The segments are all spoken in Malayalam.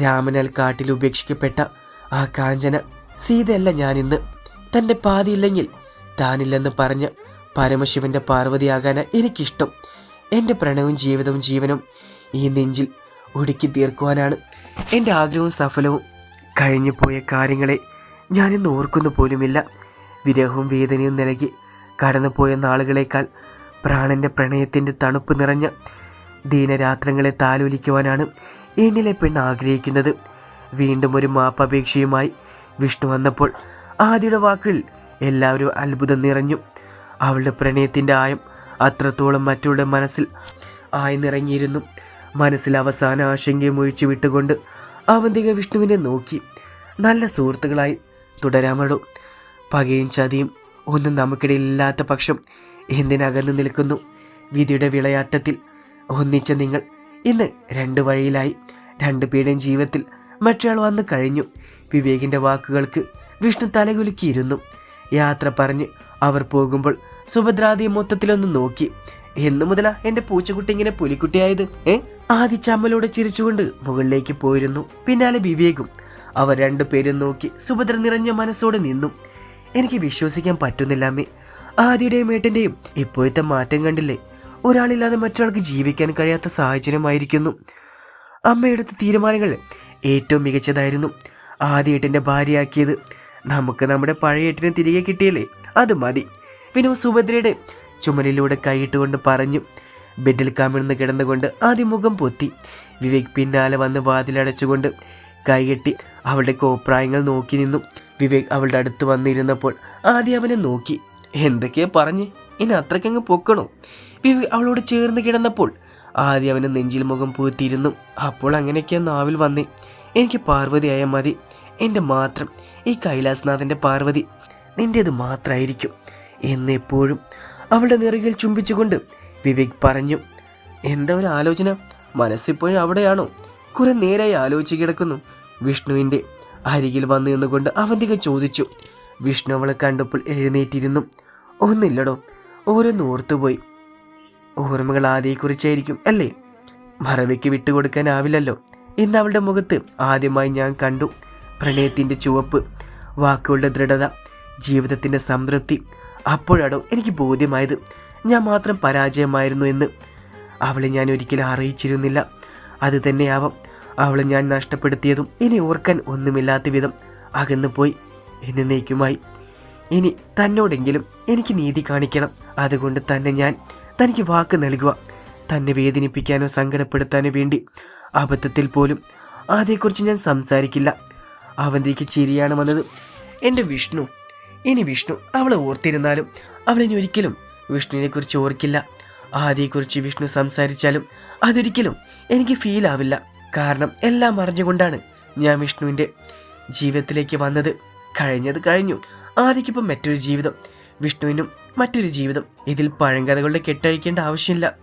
രാമനാൽ കാട്ടിൽ ഉപേക്ഷിക്കപ്പെട്ട ആ കാഞ്ചന സീതയല്ല ഞാനിന്ന്. തന്റെ പാതിയില്ലെങ്കിൽ താനില്ലെന്ന് പറഞ്ഞ് പരമശിവന്റെ പാർവതിയാകാനാ എനിക്കിഷ്ടം. എന്റെ പ്രണവും ജീവിതവും ജീവനും ഈ നെഞ്ചിൽ ഒടുക്കി തീർക്കുവാനാണ് എന്റെ ആഗ്രഹവും സഫലവും. കഴിഞ്ഞു പോയ കാര്യങ്ങളെ ഞാനിന്ന് ഓർക്കുന്നു പോലുമില്ല. വിരഹവും വേദനയും നൽകി കടന്നുപോയ നാളുകളേക്കാൾ പ്രാണന്റെ പ്രണയത്തിന്റെ തണുപ്പ് നിറഞ്ഞ ദീനരാത്രങ്ങളെ താലോലിക്കുവാനാണ് എന്നിലെ പെണ്ണ് ആഗ്രഹിക്കുന്നത്. വീണ്ടും ഒരു മാപ്പപേക്ഷയുമായി വിഷ്ണു വന്നപ്പോൾ ആദിയുടെ വാക്കുകളിൽ എല്ലാവരും അത്ഭുതം നിറഞ്ഞു. അവളുടെ പ്രണയത്തിന്റെ ആയം അത്രത്തോളം മറ്റുള്ള മനസ്സിൽ ആയി മനസ്സിൽ അവസാന ആശങ്കയും ഒഴിച്ചു വിട്ടുകൊണ്ട് അവന്തിക വിഷ്ണുവിനെ നോക്കി. നല്ല സുഹൃത്തുക്കളായി തുടരാമടോ പകയും ചതിയും ഒന്നും നമുക്കിടയിലില്ലാത്ത പക്ഷം എന്തിനകന്ന് നിൽക്കുന്നു? വിധിയുടെ വിളയാട്ടത്തിൽ ഒന്നിച്ച നിങ്ങൾ ഇന്ന് രണ്ട് വഴിയിലായി. രണ്ടുപേരുടെയും ജീവിതത്തിൽ മറ്റൊരാൾ വന്നു കഴിഞ്ഞു. വിവേകിന്റെ വാക്കുകൾക്ക് വിഷ്ണു തലകുലുക്കിയിരുന്നു. യാത്ര പറഞ്ഞ് അവർ പോകുമ്പോൾ സുഭദ്രാദിയെ മൊത്തത്തിലൊന്ന് നോക്കി. എന്നു മുതലാ എന്റെ പൂച്ചക്കുട്ടി ഇങ്ങനെ പുലിക്കുട്ടിയായത്? ഏ? ആദ്യ ചമ്മലോടെ ചിരിച്ചുകൊണ്ട് മുകളിലേക്ക് പോയിരുന്നു. പിന്നാലെ വിവേകും. അവർ രണ്ടുപേരും നോക്കി സുഭദ്ര നിറഞ്ഞ മനസ്സോടെ നിന്നു. എനിക്ക് വിശ്വസിക്കാൻ പറ്റുന്നില്ലാമേ അമ്മേ. ആദ്യയുടെയും ഇപ്പോഴത്തെ മാറ്റം കണ്ടില്ലേ? ഒരാളില്ലാതെ മറ്റൊരാൾക്ക് ജീവിക്കാൻ കഴിയാത്ത സാഹചര്യമായിരിക്കുന്നു. അമ്മയെടുത്ത തീരുമാനങ്ങൾ ഏറ്റവും മികച്ചതായിരുന്നു. ആദ്യ ഏട്ടന്റെ ഭാര്യയാക്കിയത്. നമുക്ക് നമ്മുടെ പഴയ ഏട്ടിനെ തിരികെ കിട്ടിയല്ലേ? അത് മതി. വിനോ സുഭദ്രയുടെ ചുമലിലൂടെ കൈയിട്ടുകൊണ്ട് പറഞ്ഞു. ബെഡിൽ കമിഴ്ന്ന് കിടന്നുകൊണ്ട് ആദ്യം മുഖം പൊത്തി. വിവേക് പിന്നാലെ വന്ന് വാതിലടച്ചുകൊണ്ട് കൈകെട്ടി അവളുടെ കോപ്രായങ്ങൾ നോക്കി നിന്നു. വിവേക് അവളുടെ അടുത്ത് വന്നിരുന്നപ്പോൾ ആദ്യം അവനെ നോക്കി. എന്തൊക്കെയാ പറഞ്ഞ്? ഇനി അത്രയ്ക്കങ്ങ് പൊക്കണോ. വിവി അവളോട് ചേർന്ന് കിടന്നപ്പോൾ ആദ്യം അവന് നെഞ്ചിൽ മുഖം പൂത്തിയിരുന്നു അപ്പോൾ അങ്ങനെയൊക്കെയാ നാവിൽ വന്നേ. എനിക്ക് പാർവതിയായ മതി. എന്റെ മാത്രം ഈ കൈലാസ്നാഥന്റെ പാർവതി. നിന്റേത് മാത്രമായിരിക്കും എന്നെപ്പോഴും അവളുടെ നിറകിൽ ചുംബിച്ചുകൊണ്ട് വിവേക് പറഞ്ഞു എന്താ ഒരു ആലോചന? മനസ്സിപ്പോഴും അവിടെയാണോ? കുറെ നേരായി ആലോചിച്ച് കിടക്കുന്നു. വിഷ്ണുവിന്റെ അരികിൽ വന്നു നിന്നുകൊണ്ട് അവന്തിക ചോദിച്ചു. വിഷ്ണു അവളെ കണ്ടപ്പോൾ എഴുന്നേറ്റിരുന്നു. ഒന്നില്ലടോ ഓരോന്ന് ഓർത്തുപോയി ഓർമ്മകൾ ആദ്യയെക്കുറിച്ചായിരിക്കും അല്ലേ? മറവിക്ക് വിട്ടുകൊടുക്കാനാവില്ലല്ലോ. ഇന്ന് അവളുടെ മുഖത്ത് ആദ്യമായി ഞാൻ കണ്ടു പ്രണയത്തിന്റെ ചുവപ്പ് വാക്കുകളുടെ ദൃഢത ജീവിതത്തിന്റെ സംതൃപ്തി. അപ്പോഴാണോ എനിക്ക് ബോധ്യമായത് ഞാൻ മാത്രം പരാജയമായിരുന്നു എന്ന്. അവളെ ഞാൻ ഒരിക്കലും അറിയിച്ചിരുന്നില്ല. അത് തന്നെയാവാം അവളെ ഞാൻ നഷ്ടപ്പെടുത്തിയതും ഇനി ഓർക്കാൻ ഒന്നുമില്ലാത്ത വിധം അകന്നു പോയി എന്നേക്കുമായി ഇനി തന്നോടെങ്കിലും എനിക്ക് നീതി കാണിക്കണം. അതുകൊണ്ട് തന്നെ ഞാൻ തനിക്ക് വാക്ക് നൽകുക തന്നെ വേദനിപ്പിക്കാനോ സങ്കടപ്പെടുത്താനോ വേണ്ടി അബദ്ധത്തിൽ പോലും അതേക്കുറിച്ച് ഞാൻ സംസാരിക്കില്ല. അവന്തിക്ക് ചിരിയാണ് വന്നത്. എന്റെ വിഷ്ണു ഇനി വിഷ്ണു അവളെ ഓർത്തിരുന്നാലും അവളിനി ഒരിക്കലും വിഷ്ണുവിനെക്കുറിച്ച് ഓർക്കില്ല. ആദ്യയെക്കുറിച്ച് വിഷ്ണു സംസാരിച്ചാലും അതൊരിക്കലും എനിക്ക് ഫീൽ ആവില്ല. കാരണം എല്ലാം അറിഞ്ഞുകൊണ്ടാണ് ഞാൻ വിഷ്ണുവിന്റെ ജീവിതത്തിലേക്ക് വന്നത്. കഴിഞ്ഞത് കഴിഞ്ഞു. ആദ്യക്കിപ്പം മറ്റൊരു ജീവിതം. വിഷ്ണുവിനും മറ്റൊരു ജീവിതം. ഇതിൽ പഴങ്കഥകളുടെ കെട്ടഴിക്കേണ്ട ആവശ്യമില്ല.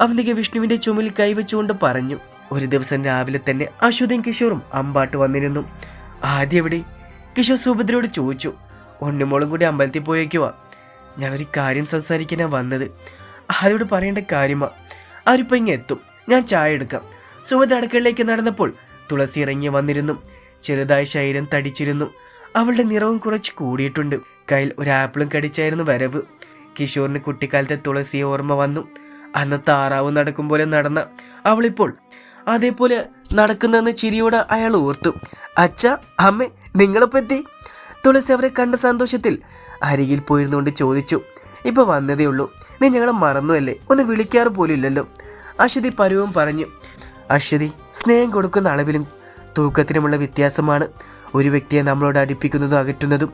അവന്തിക വിഷ്ണുവിന്റെ ചുമലിൽ കൈവച്ചുകൊണ്ട് പറഞ്ഞു. ഒരു ദിവസം രാവിലെ തന്നെ അശ്വതിയും കിഷോറും അമ്പാട്ട് വന്നിരുന്നു. ആദ്യം എവിടെ? കിഷോർ സുഭദ്രയോട് ചോദിച്ചു. ഉണ്ണിമോളും കൂടി അമ്പലത്തിൽ പോയേക്കുവാ. ഞാനൊരു കാര്യം സംസാരിക്കാനാണ് വന്നത്. ആരോട് പറയേണ്ട കാര്യമാ? അവരിപ്പോൾ ഇങ്ങനെ എത്തും. ഞാൻ ചായ എടുക്കാം. സുഭദ്ര അടുക്കളയിലേക്ക് നടന്നപ്പോൾ തുളസി ഇറങ്ങി വന്നിരുന്നു. ചെറുതായി ശരീരം തടിച്ചിരുന്നു. അവളുടെ നിറവും കുറച്ച് കൂടിയിട്ടുണ്ട്. കയ്യിൽ ഒരു ആപ്പിളും കടിച്ചായിരുന്നു വരവ്. കിഷോറിന് കുട്ടിക്കാലത്തെ തുളസിയെ ഓർമ്മ വന്നു. അന്ന് താറാവ് നടക്കും പോലെ നടന്ന അവളിപ്പോൾ അതേപോലെ നടക്കുന്നെന്ന് ചിരിയോട് അയാൾ ഓർത്തു. അച്ഛ അമ്മ നിങ്ങളിപ്പോൾ എത്തി തുളസി അവരെ കണ്ട സന്തോഷത്തിൽ അരികിൽ പോയിരുന്നുകൊണ്ട് ചോദിച്ചു. ഇപ്പൊ വന്നതേ ഉള്ളൂ. നീ ഞങ്ങളെ മറന്നുവല്ലേ? ഒന്ന് വിളിക്കാറ് പോലും ഇല്ലല്ലോ അശ്വതി പരുവും പറഞ്ഞു. അശ്വതി സ്നേഹം കൊടുക്കുന്ന അളവിലും തൂക്കത്തിനുമുള്ള വ്യത്യാസമാണ്. ഒരു വ്യക്തിയെ നമ്മളോട് അടുപ്പിക്കുന്നതും അകറ്റുന്നതും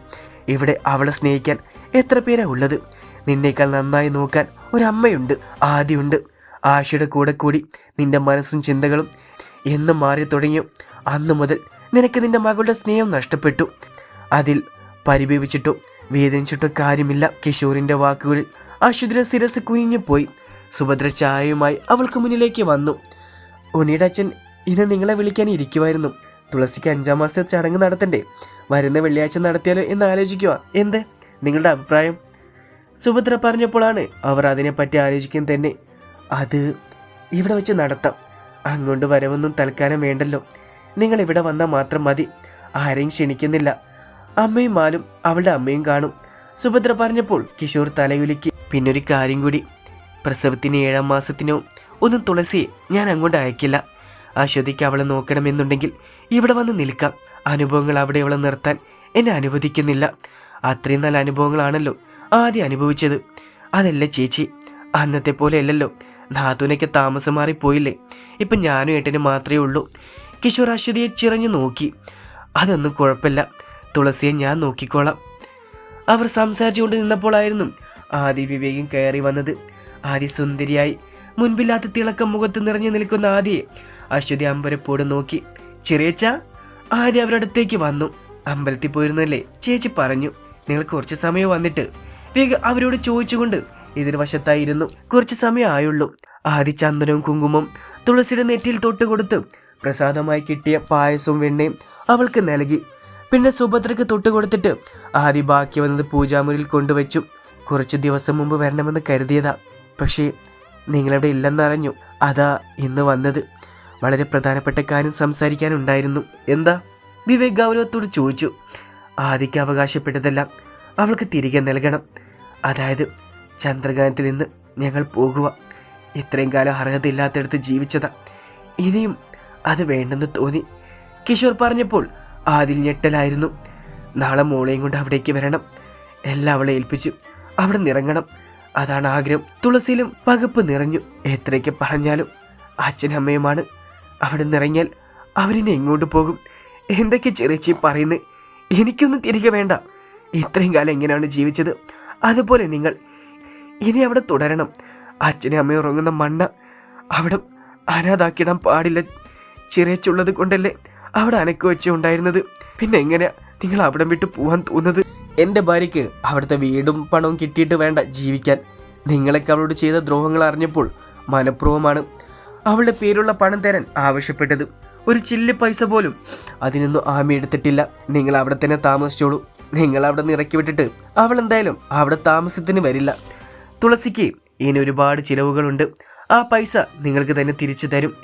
ഇവിടെ അവളെ സ്നേഹിക്കാൻ എത്ര പേരാ ഉള്ളത്? നിന്നേക്കാൾ നന്നായി നോക്കാൻ ഒരമ്മയുണ്ട് ആദ്യമുണ്ട് ആശയുടെ കൂടെ കൂടി നിന്റെ മനസ്സും ചിന്തകളും എന്ന് മാറി തുടങ്ങിയോ? അന്നു മുതൽ നിനക്ക് നിന്റെ മകളുടെ സ്നേഹം നഷ്ടപ്പെട്ടു. അതിൽ പരിഭവിച്ചിട്ടോ വേദനിച്ചിട്ടോ കാര്യമില്ല. കിഷോറിന്റെ വാക്കുകളിൽ അശുദ്ര ശിരസ് കുനിഞ്ഞുപോയി സുഭദ്ര ചായയുമായി അവൾക്ക് മുന്നിലേക്ക് വന്നു. ഉണ്ണിയുടെ അച്ഛൻ ഇന്ന് നിങ്ങളെ വിളിക്കാൻ ഇരിക്കുമായിരുന്നു തുളസിക്ക് അഞ്ചാം മാസത്തെ ചടങ്ങ് നടത്തണ്ടേ? വരുന്ന വെള്ളിയാഴ്ച നടത്തിയാലോ എന്ന് ആലോചിക്കുക. എന്ത്? നിങ്ങളുടെ അഭിപ്രായം? സുഭദ്ര പറഞ്ഞപ്പോഴാണ് അവർ അതിനെപ്പറ്റി ആലോചിക്കാൻ തന്നെ. അത് ഇവിടെ വെച്ച് നടത്താം. അങ്ങോട്ട് വരവൊന്നും തൽക്കാലം വേണ്ടല്ലോ. നിങ്ങൾ ഇവിടെ വന്നാൽ മാത്രം മതി. ആരെയും ക്ഷണിക്കുന്നില്ല. അമ്മയും മാലും അവളുടെ അമ്മയും കാണും. സുഭദ്ര പറഞ്ഞപ്പോൾ കിഷോർ തലയുലുക്കി. പിന്നൊരു കാര്യം കൂടി. പ്രസവത്തിന് ഏഴാം മാസത്തിനോ ഒന്നും തുളസിയെ ഞാൻ അങ്ങോട്ട് അയക്കില്ല. അശ്വതിക്ക് അവളെ നോക്കണമെന്നുണ്ടെങ്കിൽ ഇവിടെ വന്ന് നിൽക്കാം. അനുഭവങ്ങൾ അവിടെ ഇവിടെ നിർത്താൻ എന്നെ അനുവദിക്കുന്നില്ല. അത്രയും നല്ല അനുഭവങ്ങളാണല്ലോ ആദ്യം അനുഭവിച്ചത്. അതല്ല ചേച്ചി? അന്നത്തെ പോലെ അല്ലല്ലോ. നാത്തൂനൊക്കെ താമസം മാറിപ്പോയില്ലേ? ഇപ്പം ഞാനും ഏട്ടനും മാത്രമേ ഉള്ളൂ. കിഷോർ ചിറഞ്ഞു നോക്കി. അതൊന്നും കുഴപ്പമില്ല. തുളസിയെ ഞാൻ നോക്കിക്കോളാം. അവർ സംസാരിച്ചുകൊണ്ട് നിന്നപ്പോഴായിരുന്നു ആദി വിവേകം കയറി വന്നത്. ആദി സുന്ദരിയായി. മുൻപില്ലാത്ത തിളക്കം മുഖത്ത് നിറഞ്ഞു നിൽക്കുന്ന ആദിയെ അശ്വതി അമ്പരപ്പോട് നോക്കി. ചെറിയച്ച അവരുടെ അടുത്തേക്ക് വന്നു. അമ്പലത്തിൽ പോയിരുന്നല്ലേ ചേച്ചി പറഞ്ഞു. നിങ്ങൾ കുറച്ച് സമയം വന്നിട്ട്. വേഗ അവരോട് ചോദിച്ചുകൊണ്ട് എതിർവശത്തായിരുന്നു കുറച്ച് സമയം ആയുള്ളൂ. ആദ്യ ചന്ദനവും കുങ്കുമം തുളസിയുടെ നെറ്റിയിൽ തൊട്ട് കൊടുത്ത് പ്രസാദമായി കിട്ടിയ പായസവും വെണ്ണയും അവൾക്ക് നൽകി. പിന്നെ സുഭദ്രയ്ക്ക് തൊട്ട് കൊടുത്തിട്ട് ആദ്യ ബാക്കി വന്നത് പൂജാമുറിയിൽ കൊണ്ടുവച്ചു. കുറച്ച് ദിവസം മുമ്പ് വരണമെന്ന് കരുതിയതാ. പക്ഷേ നിങ്ങളവിടെ ഇല്ലെന്നറിഞ്ഞു. അതാ ഇന്ന് വന്നത്. വളരെ പ്രധാനപ്പെട്ട കാര്യം സംസാരിക്കാനുണ്ടായിരുന്നു. എന്താ? വിവേക് ഗൗരവത്തോട് ചോദിച്ചു. ആദിക്ക് അവകാശപ്പെട്ടതെല്ലാം അവൾക്ക് തിരികെ നൽകണം. അതായത് ചന്ദ്രകാനത്തിൽ നിന്ന് ഞങ്ങൾ പോകുക ഇത്രയും കാലം അർഹതയില്ലാത്തടത്ത് ജീവിച്ചതാ. ഇനിയും അത് വേണ്ടെന്ന് തോന്നി. കിഷോർ പറഞ്ഞപ്പോൾ ആദിൽ ഞെട്ടലായിരുന്നു. നാളെ മോളെയും കൊണ്ട് അവിടേക്ക് വരണം. എല്ലാം അവളെ ഏൽപ്പിച്ചു. അവിടെ നിറങ്ങണം. അതാണ് ആഗ്രഹം. തുളസിയിലും പകപ്പ് നിറഞ്ഞു. എത്രയ്ക്ക് പറഞ്ഞാലും അച്ഛനും അമ്മയുമാണ് അവിടെ നിറങ്ങിയാൽ അവരിനെ എങ്ങോട്ട് പോകും? എന്തൊക്കെ ചെറിയച്ചി പറയുന്നത് എനിക്കൊന്നും തിരികെ വേണ്ട. ഇത്രയും കാലം എങ്ങനെയാണ് ജീവിച്ചത്? അതുപോലെ നിങ്ങൾ ഇനി അവിടെ തുടരണം. അച്ഛനും അമ്മയും ഉറങ്ങുന്ന മണ്ണ അവിടെ അനാഥാക്കിടാൻ പാടില്ല. ചെറിയച്ചുള്ളത് കൊണ്ടല്ലേ അവിടെ അനക്ക് വെച്ച് ഉണ്ടായിരുന്നത്? പിന്നെ എങ്ങനെയാ നിങ്ങൾ അവിടെ വിട്ട് പോകാൻ തോന്നുന്നത്? എന്റെ ഭാര്യയ്ക്ക് അവിടുത്തെ വീടും പണവും കിട്ടിയിട്ട് വേണ്ട ജീവിക്കാൻ. നിങ്ങളൊക്കെ അവളോട് ചെയ്ത ദ്രോഹങ്ങൾ അറിഞ്ഞപ്പോൾ മനഃപൂർവമാണ് അവളുടെ പേരുള്ള പണം തരാൻ ആവശ്യപ്പെട്ടത്. ഒരു ചില്ലി പൈസ പോലും അതിനൊന്നും ആമി എടുത്തിട്ടില്ല. നിങ്ങൾ അവിടെ തന്നെ താമസിച്ചോളൂ. നിങ്ങൾ അവിടെ നിന്ന് ഇറക്കി വിട്ടിട്ട് അവൾ എന്തായാലും അവിടെ താമസത്തിന് വരില്ല. തുളസിക്ക് ഇനി ഒരുപാട് ചിലവുകളുണ്ട്. ആ പൈസ നിങ്ങൾക്ക് തന്നെ തിരിച്ചു തരും.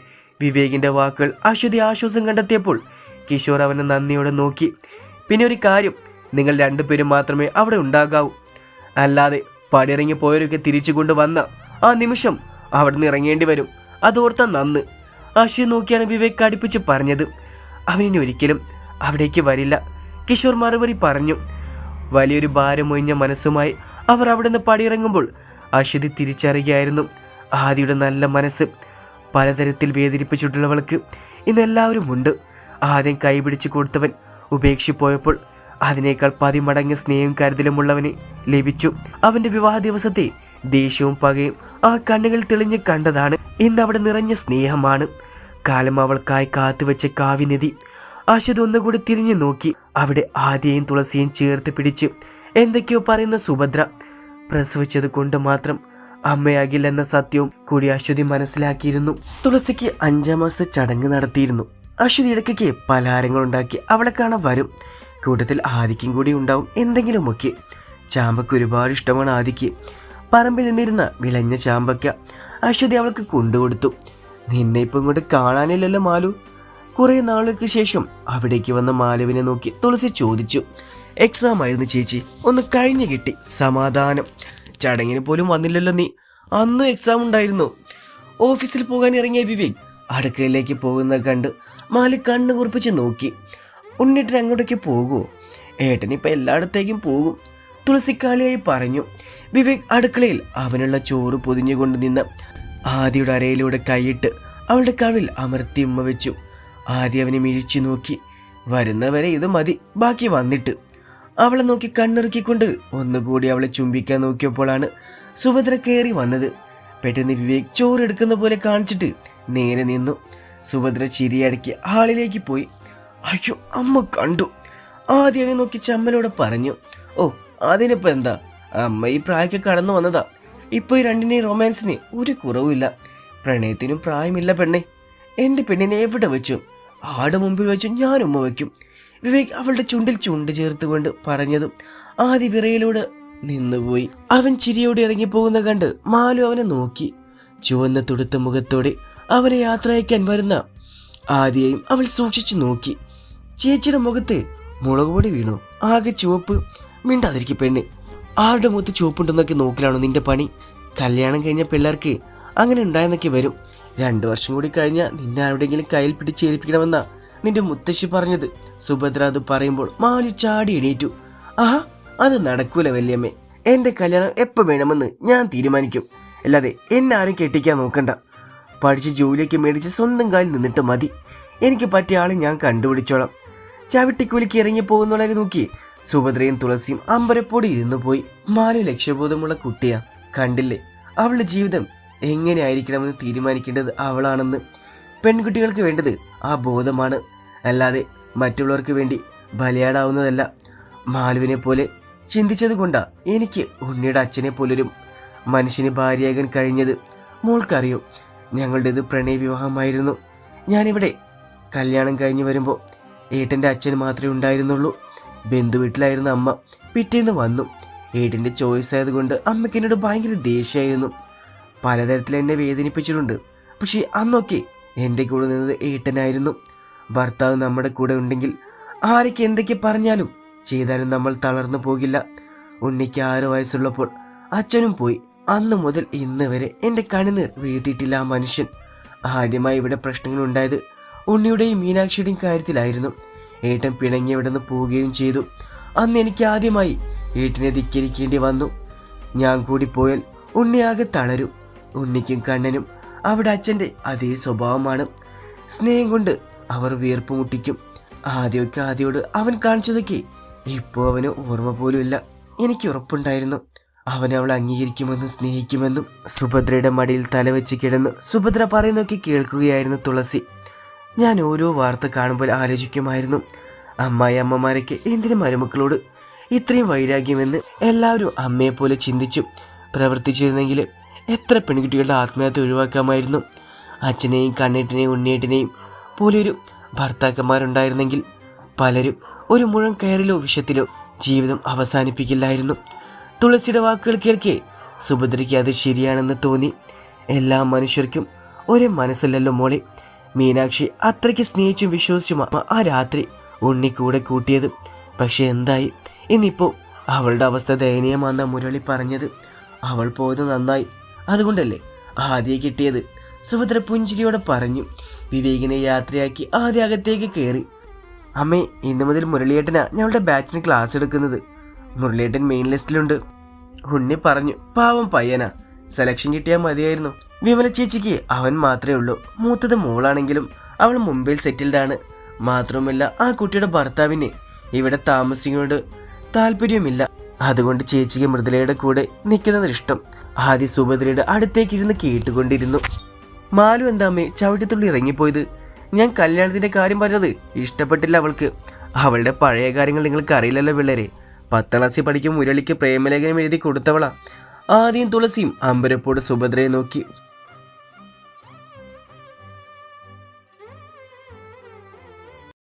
വിവേകിന്റെ വാക്കുകൾ അശ്വതി ആശ്വാസം കണ്ടെത്തിയപ്പോൾ കിഷോർ അവനെ നന്ദിയോടെ നോക്കി. പിന്നെ ഒരു കാര്യം നിങ്ങൾ രണ്ടുപേരും മാത്രമേ അവിടെ ഉണ്ടാകാവൂ. അല്ലാതെ പടിയിറങ്ങി പോയവരൊക്കെ തിരിച്ചു കൊണ്ടുവന്ന ആ നിമിഷം അവിടെ നിന്ന് ഇറങ്ങേണ്ടി വരും. അതോർത്ത നന്ന്. അശ്വതി നോക്കിയാണ് വിവേക് കടുപ്പിച്ച് പറഞ്ഞത്. അവനിനി ഒരിക്കലും അവിടേക്ക് വരില്ല. കിഷോർ മറുപടി പറഞ്ഞു. വലിയൊരു ഭാരമൊഴിഞ്ഞ മനസ്സുമായി അവർ അവിടെ നിന്ന് പടിയിറങ്ങുമ്പോൾ അശ്വതി തിരിച്ചറിയുകയായിരുന്നു. ആദിയുടെ നല്ല മനസ്സ് പലതരത്തിൽ വേദനിപ്പിച്ചിട്ടുള്ളവൾക്ക് ഇന്നെല്ലാവരും ഉണ്ട് ആദ്യം കൈപിടിച്ച് കൊടുത്തവൻ ഉപേക്ഷിപ്പോയപ്പോൾ അതിനേക്കാൾ പതിമടങ്ങ് സ്നേഹവും കരുതലുമുള്ളവന് ലഭിച്ചു. അവന്റെ വിവാഹ ദിവസത്തെ ദേഷ്യവും പകയും ആ കണ്ണുകൾ തെളിഞ്ഞ് കണ്ടതാണ് ഇന്ന് അവിടെ നിറഞ്ഞ സ്നേഹമാണ്. കാലം അവൾക്കായി കാത്തുവെച്ച കാവ്യനിധി. അശ്വത് ഒന്നുകൂടി തിരിഞ്ഞു നോക്കി. അവിടെ ആദ്യയും തുളസിയും ചേർത്ത് പിടിച്ച് എന്തൊക്കെയോ പറയുന്ന സുഭദ്ര. പ്രസവിച്ചത് കൊണ്ട് മാത്രം അമ്മയാകില്ലെന്ന സത്യവും കൂടി അശ്വതി മനസ്സിലാക്കിയിരുന്നു. തുളസിക്ക് അഞ്ചാം മാസത്തെ ചടങ്ങ് നടത്തിയിരുന്നു. അശ്വതി ഇടയ്ക്കൊക്കെ പലഹാരങ്ങൾ ഉണ്ടാക്കി അവളെ കാണാൻ വരും. കൂട്ടത്തിൽ ആദിക്കും കൂടി ഉണ്ടാവും. എന്തെങ്കിലുമൊക്കെ. ചാമ്പക്ക് ഒരുപാട് ഇഷ്ടമാണ് ആദിക്ക്. പറമ്പിൽ നിന്നിരുന്ന വിളഞ്ഞ ചാമ്പയ്ക്ക അശ്വതി അവൾക്ക് കൊണ്ടുകൊടുത്തു. നിന്നെ ഇപ്പം ഇങ്ങോട്ട് കാണാനില്ലല്ലോ മാലു. കുറേ നാളുകൾക്ക് ശേഷം അവിടേക്ക് വന്ന മാലുവിനെ നോക്കി തുളസി ചോദിച്ചു. എക്സാം ആയിരുന്നു ചേച്ചി. ഒന്ന് കഴിഞ്ഞു കിട്ടി. സമാധാനം. ചടങ്ങിന് പോലും വന്നില്ലല്ലോ നീ. അന്നും എക്സാം ഉണ്ടായിരുന്നു. ഓഫീസിൽ പോകാൻ ഇറങ്ങിയ വിവേക് അടുക്കളയിലേക്ക് പോകുന്നത് കണ്ട് മാലി കണ്ണ് കുറിപ്പിച്ച് നോക്കി. ഉണ്ണിട്ടൻ അങ്ങോട്ടേക്ക് പോകുമോ ഏട്ടനിപ്പോൾ എല്ലായിടത്തേക്കും പോകും. തുളസിക്കാളിയായി പറഞ്ഞു. വിവേക് അടുക്കളയിൽ അവനുള്ള ചോറ് പൊതിഞ്ഞുകൊണ്ട് നിന്ന് ആദിയുടെ അരയിലൂടെ കൈയിട്ട് അവളുടെ കവിൽ അമർത്തി ഉമ്മ വെച്ചു. ആദ്യ അവനെ മിഴിച്ചു നോക്കി. വരുന്നവരെ ഇത് മതി ബാക്കി വന്നിട്ട്. അവളെ നോക്കി കണ്ണിറുക്കിക്കൊണ്ട് ഒന്നുകൂടി അവളെ ചുംബിക്കാൻ നോക്കിയപ്പോഴാണ് സുഭദ്ര കയറി വന്നത്. പെട്ടെന്ന് വിവേക് ചോറെടുക്കുന്ന പോലെ കാണിച്ചിട്ട് നേരെ നിന്നു. സുഭദ്ര ചിരിയടക്കി ഹാളിലേക്ക് പോയി. അയ്യോ അമ്മ കണ്ടു. ആദ്യം അവനെ നോക്കി ചമ്മലോടെ പറഞ്ഞു. ഓ അതിനിപ്പോ എന്താ? അമ്മ ഈ പ്രായമൊക്കെ കടന്നു വന്നതാ. ഇപ്പൊ ഈ രണ്ടിനെയും റൊമാൻസിന് ഒരു കുറവുമില്ല. പ്രണയത്തിനും പ്രായമില്ല പെണ്ണെ. എന്റെ പെണ്ണിനെ എവിടെ വെച്ചു? ആട് മുമ്പിൽ വെച്ചു ഞാൻ ഉമ്മ വയ്ക്കും വിവേക് അവളുടെ ചുണ്ടിൽ ചുണ്ട് ചേർത്തുകൊണ്ട് പറഞ്ഞതും ആദ്യ വിറയിലൂടെ നിന്നുപോയി. അവൻ ചിരിയോടെ ഇറങ്ങിപ്പോകുന്ന കണ്ട് മാലു അവനെ നോക്കി. ചുവന്ന തുടുത്ത മുഖത്തോടെ അവനെ യാത്ര അയക്കാൻ വരുന്ന ആദ്യയും അവൾ സൂക്ഷിച്ചു നോക്കി. ചേച്ചിയുടെ മുഖത്ത് മുളക് പൊടി വീണു. ആകെ ചുവപ്പ് മിണ്ടാതിരിക്കും പെണ്ണ്. ആരുടെ മുഖത്ത് ചുവപ്പുണ്ടെന്നൊക്കെ നോക്കിലാണോ നിന്റെ പണി? കല്യാണം കഴിഞ്ഞ പിള്ളേർക്ക് അങ്ങനെ ഉണ്ടായെന്നൊക്കെ വരും. രണ്ടു വർഷം കൂടി കഴിഞ്ഞാൽ നിന്നെ ആരുടെങ്കിലും കയ്യിൽ പിടിച്ച് ഏൽപ്പിക്കണമെന്നാ നിന്റെ മുത്തശ്ശി പറഞ്ഞത്. സുഭദ്ര അത് പറയുമ്പോൾ മാലു ചാടി എണീറ്റു. ആഹാ അത് നടക്കൂല വല്യമ്മേ. എന്റെ കല്യാണം എപ്പോൾ വേണമെന്ന് ഞാൻ തീരുമാനിക്കും. അല്ലാതെ എന്നെ ആരും കെട്ടിക്കാൻ നോക്കണ്ട. പഠിച്ച് ജോലിയൊക്കെ മേടിച്ച് സ്വന്തം കാലിൽ നിന്നിട്ട് മതി. എനിക്ക് പറ്റിയ ആളെ ഞാൻ കണ്ടുപിടിച്ചോളാം. ചവിട്ടിക്കൂലിക്ക് ഇറങ്ങി പോകുന്നുള്ളവരെ നോക്കി സുഭദ്രയും തുളസിയും അമ്പരപ്പോടി ഇരുന്നു പോയി. മാലു ലക്ഷ്യബോധമുള്ള കുട്ടിയാ. കണ്ടില്ലേ? അവളുടെ ജീവിതം എങ്ങനെയായിരിക്കണമെന്ന് തീരുമാനിക്കേണ്ടത് അവളാണെന്ന്. പെൺകുട്ടികൾക്ക് വേണ്ടത് ആ ബോധമാണ്. അല്ലാതെ മറ്റുള്ളവർക്ക് വേണ്ടി ബലിയാടാവുന്നതല്ല. മാലുവിനെ പോലെ ചിന്തിച്ചത് കൊണ്ടാ എനിക്ക് ഉണ്ണിയുടെ അച്ഛനെ പോലൊരു മനുഷ്യന് ഭാര്യയാകാൻ കഴിഞ്ഞത്. മോൾക്കറിയോ? ഞങ്ങളുടേത് പ്രണയ വിവാഹമായിരുന്നു ഞാനിവിടെ കല്യാണം കഴിഞ്ഞ് വരുമ്പോൾ ഏട്ടന്റെ അച്ഛൻ മാത്രമേ ഉണ്ടായിരുന്നുള്ളൂ. ബന്ധുവീട്ടിലായിരുന്ന അമ്മ പിറ്റേന്ന് വന്നു. ഏടിന്റെ ചോയ്സ് ആയതുകൊണ്ട് അമ്മയ്ക്ക് എന്നോട് ഭയങ്കര ദേഷ്യമായിരുന്നു. പലതരത്തിൽ എന്നെ വേദനിപ്പിച്ചിട്ടുണ്ട്. പക്ഷേ അന്നൊക്കെ എന്റെ കൂടെ നിന്നത് ഏട്ടനായിരുന്നു. ഭർത്താവ് നമ്മുടെ കൂടെ ഉണ്ടെങ്കിൽ ആരൊക്കെ എന്തൊക്കെ പറഞ്ഞാലും ചെയ്താലും നമ്മൾ തളർന്നു പോകില്ല. ഉണ്ണിക്ക് ആറ് വയസ്സുള്ളപ്പോൾ അച്ഛനും പോയി. അന്ന് മുതൽ ഇന്ന് വരെ എന്റെ കണിനീർ വീഴ്ത്തിയിട്ടില്ല ആ മനുഷ്യൻ. ആദ്യമായി ഇവിടെ പ്രശ്നങ്ങൾ ഉണ്ടായത് ഉണ്ണിയുടെയും മീനാക്ഷിയുടെയും കാര്യത്തിലായിരുന്നു. ഏട്ടൻ പിണങ്ങി അവിടെ നിന്ന് പോവുകയും ചെയ്തു. അന്ന് എനിക്ക് ആദ്യമായി ഏട്ടനെ ധിക്കരിക്കേണ്ടി വന്നു. ഞാൻ കൂടി പോയാൽ ഉണ്ണിയാകെ തളരും. ഉണ്ണിക്കും കണ്ണനും അവിടെ അച്ഛന്റെ അതേ സ്വഭാവമാണ്. സ്നേഹം കൊണ്ട് അവർ വീർപ്പ് മുട്ടിക്കും. ആദ്യമൊക്കെ ആദ്യയോട് അവൻ കാണിച്ചതൊക്കെ ഇപ്പോൾ അവന് ഓർമ്മ പോലുമില്ല എനിക്ക് ഉറപ്പുണ്ടായിരുന്നു. അവൻ അവളെ അംഗീകരിക്കുമെന്നും സ്നേഹിക്കുമെന്നും സുഭദ്രയുടെ മടിയിൽ തലവെച്ച് കിടന്ന് സുഭദ്ര പറയുന്നൊക്കെ കേൾക്കുകയായിരുന്നു തുളസി. ഞാൻ ഓരോ വാർത്ത കാണുമ്പോൾ ആലോചിക്കുമായിരുന്നു. അമ്മായി അമ്മമാരൊക്കെ എന്തിനു മരുമക്കളോട് ഇത്രയും വൈരാഗ്യമെന്ന് എല്ലാവരും അമ്മയെപ്പോലെ ചിന്തിച്ചു. പ്രവർത്തിച്ചിരുന്നെങ്കിൽ എത്ര പെൺകുട്ടികളുടെ ആത്മഹത്യ ഒഴിവാക്കാമായിരുന്നു. അച്ഛനെയും കണ്ണേട്ടിനെയും ഉണ്ണിയേട്ടിനെയും പോലെയൊരു ഭർത്താക്കന്മാരുണ്ടായിരുന്നെങ്കിൽ പലരും ഒരു മുഴം കയറിലോ വിഷത്തിലോ ജീവിതം അവസാനിപ്പിക്കില്ലായിരുന്നു. തുളസിയുടെ വാക്കുകൾ കേൾക്കേ സുഭദ്രയ്ക്ക് അത് ശരിയാണെന്ന് തോന്നി. എല്ലാ മനുഷ്യർക്കും ഒരേ മനസ്സല്ലല്ലോ മോളെ. മീനാക്ഷി അത്രയ്ക്ക് സ്നേഹിച്ചും വിശ്വസിച്ചും ആ- രാത്രി ഉണ്ണി കൂടെ കൂട്ടിയത്. പക്ഷെ എന്തായി? ഇന്നിപ്പോൾ അവളുടെ അവസ്ഥ ദയനീയമാണെന്ന മുരളി പറഞ്ഞത്. അവൾ പോയത് നന്നായി. അതുകൊണ്ടല്ലേ ആദ്യം കിട്ടിയത്? സുഭദ്ര പുഞ്ചിരിയോടെ പറഞ്ഞു. വിവേകിനെ യാത്രയാക്കി ആദ്യ അകത്തേക്ക് കയറി. അമ്മേ ഇന്നു മുതൽ മുരളിയേട്ടനാ ഞങ്ങളുടെ ബാച്ചിന് ക്ലാസ് എടുക്കുന്നത്. മുരളിയേട്ടൻ മെയിൻ ലിസ്റ്റിലുണ്ട്. ഉണ്ണി പറഞ്ഞു പാവം പയ്യനാ. സെലക്ഷൻ കിട്ടിയാൽ മതിയായിരുന്നു. വിമല ചേച്ചിക്ക് അവൻ മാത്രമേ ഉള്ളൂ. മൂത്തത് മോളാണെങ്കിലും അവൾ മുംബൈയിൽ സെറ്റിൽഡാണ് മാത്രവുമല്ല ആ കുട്ടിയുടെ ഭർത്താവിന് ഇവിടെ താമസിക്കുന്നതുകൊണ്ട് താല്പര്യമില്ല അതുകൊണ്ട് ചേച്ചിക്ക് മൃദുലയുടെ കൂടെ നിൽക്കുന്നത് ഇഷ്ടം. ആദ്യ സുഭദ്രയുടെ അടുത്തേക്ക് ഇരുന്ന് കേട്ടുകൊണ്ടിരുന്നു. മാലു എന്താമ്മേ ചവിട്ടിത്തുള്ളി ഇറങ്ങിപ്പോയത്? ഞാൻ കല്യാണത്തിന്റെ കാര്യം പറഞ്ഞത് ഇഷ്ടപ്പെട്ടില്ല അവൾക്ക്. അവളുടെ പഴയ കാര്യങ്ങൾ നിങ്ങൾക്ക് അറിയില്ലല്ലോ പിള്ളേരെ. പത്താം ക്ലാസ്സിൽ പഠിക്കും മുരളിക്ക് പ്രേമലേഖനം എഴുതി കൊടുത്തവളാ. ആദ്യം തുളസിയും അമ്പരപ്പോട് സുഭദ്രയെ നോക്കി.